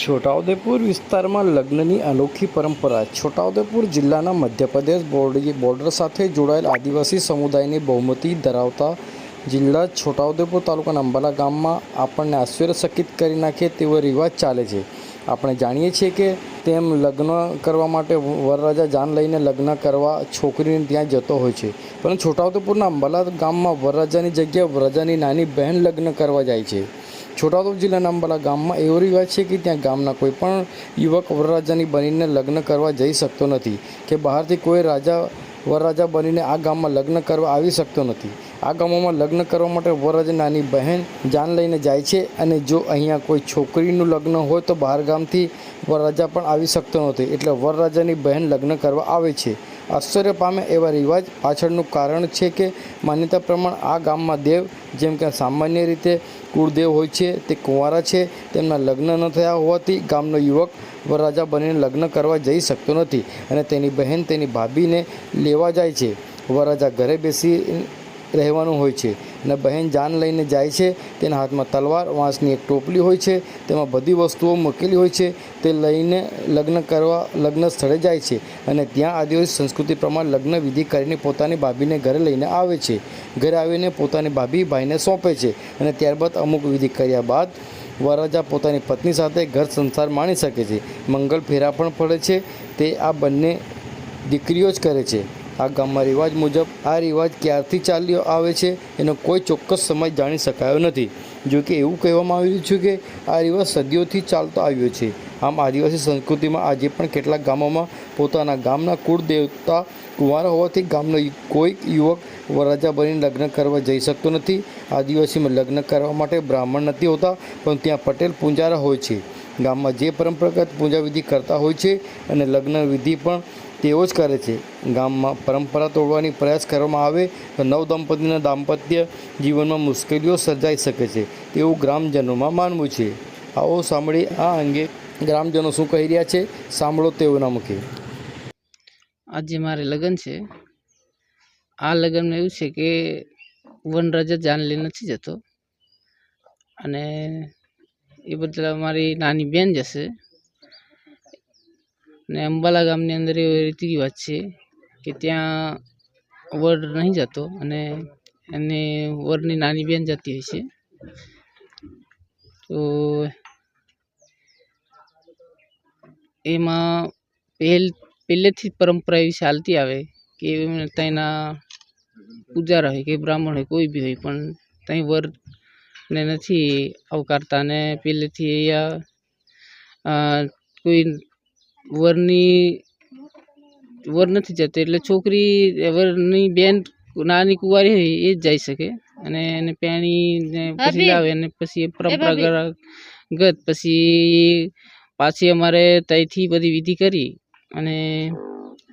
છોટાઉદેપુર વિસ્તારમાં લગ્નની અનોખી પરંપરા. છોટાઉદેપુર જિલ્લાના મધ્યપ્રદેશ બોર્ડ બોર્ડર સાથે જોડાયેલ આદિવાસી સમુદાયની બહુમતી ધરાવતા જિલ્લા છોટાઉદેપુર તાલુકાના અંબાલા ગામમાં આપણને આશ્ચર્યચકિત કરી નાખે તેવો રિવાજ ચાલે છે. આપણે જાણીએ છીએ કે તેમ લગ્ન કરવા માટે વરરાજા જાન લઈને લગ્ન કરવા છોકરીને ત્યાં જતો હોય છે. પરંતુ છોટાઉદેપુરના અંબાલા ગામમાં વરરાજાની જગ્યાએ વરરાજાની નાની બહેન લગ્ન કરવા જાય છે. છોટાઉદેપુર જિલ્લાના અંબાલા ગામમાં એવો રિવાજ છે કે ત્યાં ગામના કોઈ પણ યુવક વરરાજાની બનીને લગ્ન કરવા જઈ શકતો નથી કે બહારથી કોઈ રાજા વરરાજા બનીને આ ગામમાં લગ્ન કરવા આવી શકતો નથી. આ ગામોમાં લગ્ન કરવા માટે વરરાજા નાની બહેન જાન લઈને જાય છે અને જો અહીંયા કોઈ છોકરીનું લગ્ન હોય તો બહાર ગામથી વરરાજા પણ આવી શકતો નથી. એટલે વરરાજાની બહેન લગ્ન કરવા આવે છે. આશ્ચર્ય પામે એવા રિવાજ પાછળનું કારણ છે કે માન્યતા પ્રમાણે આ ગામમાં દેવ, જેમ કે સામાન્ય રીતે કુળદેવ હોય છે, તે કુંવારા છે. તેમના લગ્ન ન થયા હોવાથી ગામનો યુવક વરરાજા બનીને લગ્ન કરવા જઈ શકતો નથી અને તેની બહેન તેની ભાભીને લેવા જાય છે. વરરાજા ઘરે બેસી રહેવાનું હોય છે. અને બહેન જાન લઈને જાય છે. તેના હાથમાં તલવાર, વાંસની એક ટોપલી હોય છે. તેમાં બધી વસ્તુઓ મૂકેલી હોય છે. તે લઈને લગ્ન કરવા, લગ્ન સ્થળે જાય છે. અને ત્યાં આદિવાસી સંસ્કૃતિ પ્રમાણે લગ્ન વિધિ કરીને પોતાની ભાભીને ઘરે લઈને આવે છે. ઘરે આવીને પોતાની ભાભી ભાઈને સોંપે છે. અને ત્યારબાદ અમુક વિધિ કર્યા બાદ વરરાજા પોતાની પત્ની સાથે ઘર સંસાર માણી શકે છે. મંગળ ફેરા પણ પડે છે. તે આ બંને દીકરીઓ જ કરે છે. આ ગામમાં રિવાજ મુજબ આ રિવાજ ક્યારથી ચાલ્યો આવે છે એનો કોઈ ચોક્કસ સમય જાણી શકાયો નથી. જો કે એવું કહેવામાં આવ્યું છે કે આ રિવાજ સદીઓથી ચાલતો આવ્યો છે. આમ આદિવાસી સંસ્કૃતિમાં આજે પણ કેટલાક ગામોમાં પોતાના ગામના કુળ દેવતા કુંવારા હોવાથી ગામનો કોઈક યુવક વરરાજા બનીને લગ્ન કરવા જઈ શકતો નથી. આદિવાસીમાં લગ્ન કરવા માટે બ્રાહ્મણ નથી હોતા, પણ ત્યાં પટેલ પૂંજારા હોય છે. ગામમાં જે પરંપરાગત પૂજાવિધિ કરતા હોય છે અને લગ્ન વિધિ પણ તેઓ જ કરે છે. ગામમાં પરંપરા તોડવાની પ્રયાસ કરવામાં આવે તો નવ દંપતીના દાંપત્ય જીવનમાં મુશ્કેલીઓ સર્જાઈ શકે છે. તેવું ગ્રામજનોમાં માનવું છે. આવો સાંભળી આ અંગે ગ્રામજનો શું કહી રહ્યા છે? સાંભળો તેઓના મુખે. આજે મારે લગ્ન છે. આ લગ્નમાં એવું છે કે વનરાજા જાનલી નથી જતો. અને એ બદલે મારી નાની બેન જશે. ને અંબાલા ગામની અંદર એવી રીતિ રિવાજ છે કે ત્યાં વર નહીં જતો અને એને વરની નાની બેન જતી હોય છે. તો એમાં પહેલ, પહેલેથી જ પરંપરા એવી ચાલતી આવે કે ત્યાંના પૂજારા હોય કે બ્રાહ્મણ હોય, કોઈ બી હોય, પણ ત્યાં વર ને નથી આવકારતા અને પહેલેથી અહીંયા કોઈ વરની વર નથી જતો એટલે છોકરી વરની બેન નાની કુંવારી હોય એ જ જઈ શકે. અને એને પેણીને પછી લાવે અને પછી એ પરંપરાગત પછી પાછી અમારે ત્યાંથી બધી વિધિ કરી અને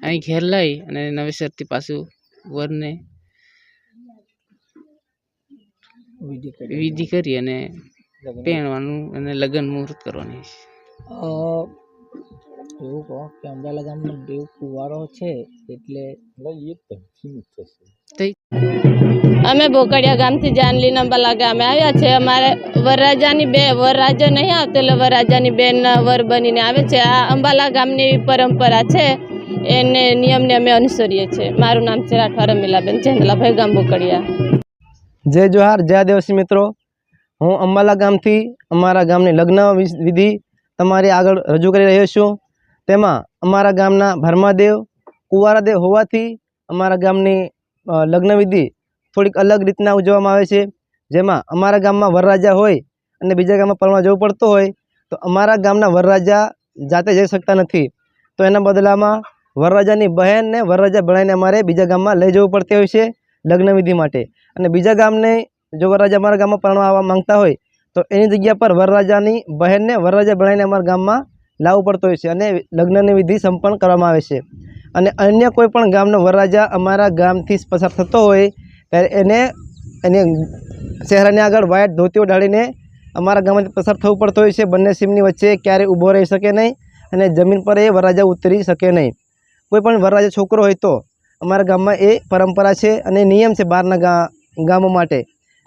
અહીં ઘેર લાવી અને નવેસરથી પાછું વરને વિધિ કરી. અને પહેણવાનું અને લગ્ન મુહૂર્ત કરવાની. એવું કહો કે અંબાલા ગામમાં દેવ કુવારો છે એટલે અમે બોકડિયા ગામથી જાનલી નંબાલા ગામે આવ્યા છે. અમારે વરરાજાની બે વરરાજો નહીં આવતો એટલે વરરાજાની બેન વર બનીને આવે છે. આ અંબાલા ગામની પરંપરા છે. એને નિયમને અમે અનુસરીએ છીએ. મારું નામ છે રાઠવા રમીલાબેન. ચેન્દલાભાઈ ગામ બોકડિયા. જય જોહાર જય દેવસી મિત્રો. હું અંબાલા ગામથી અમારા ગામની લગ્ન વિધિ તમારી આગળ રજૂ કરી રહ્યો છું. તેમાં અમારા ગામના ભરમાદેવ, કુંવારાદેવ હોવાથી અમારા ગામની લગ્નવિધિ થોડીક અલગ રીતના ઉજવવામાં આવે છે. જેમાં અમારા ગામમાં વરરાજા હોય અને બીજા ગામમાં પરણવા જવું પડતું હોય, તો અમારા ગામના વરરાજા જાતે જઈ શકતા નથી. તો એના બદલામાં વરરાજાની બહેનને વરરાજા બનાવીને અમારે બીજા ગામમાં લઈ જવું પડતી હોય છે લગ્ન વિધિ માટે. અને બીજા ગામને જો વરરાજા અમારા ગામમાં પરણવા આવવા માંગતા હોય, તો એની જગ્યા પર વરરાજાની બહેનને વરરાજા બનાવીને અમારા ગામમાં લાવવું પડતું હોય છે અને લગ્નની વિધિ સંપન્ન કરવામાં આવે છે. અને અન્ય કોઈ પણ ગામનો વરરાજા અમારા ગામથી પસાર થતો હોય, ત્યારે એને એને શહેરાની આગળ વ્હાઇટ ધોતીઓ ઢાળીને અમારા ગામમાંથી પસાર થવું પડતું હોય છે. બંને સીમની વચ્ચે ક્યારેય ઊભો રહી શકે નહીં અને જમીન પર એ વરરાજા ઉતરી શકે નહીં. કોઈ પણ વરરાજા છોકરો હોય તો અમારા ગામમાં એ પરંપરા છે અને નિયમ છે બહારના ગામો માટે.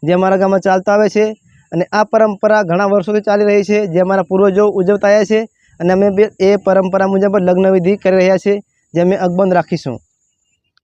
જે અમારા ગામમાં ચાલતો આવે છે અને આ પરંપરા ઘણા વર્ષોથી ચાલી રહી છે. જે અમારા પૂર્વજો ઉજવતા આવ્યા છે. અને અમે બી એ પરંપરા મુજબ લગ્નવિધિ કરી રહ્યા છીએ જે અમે અકબંધ રાખીશું.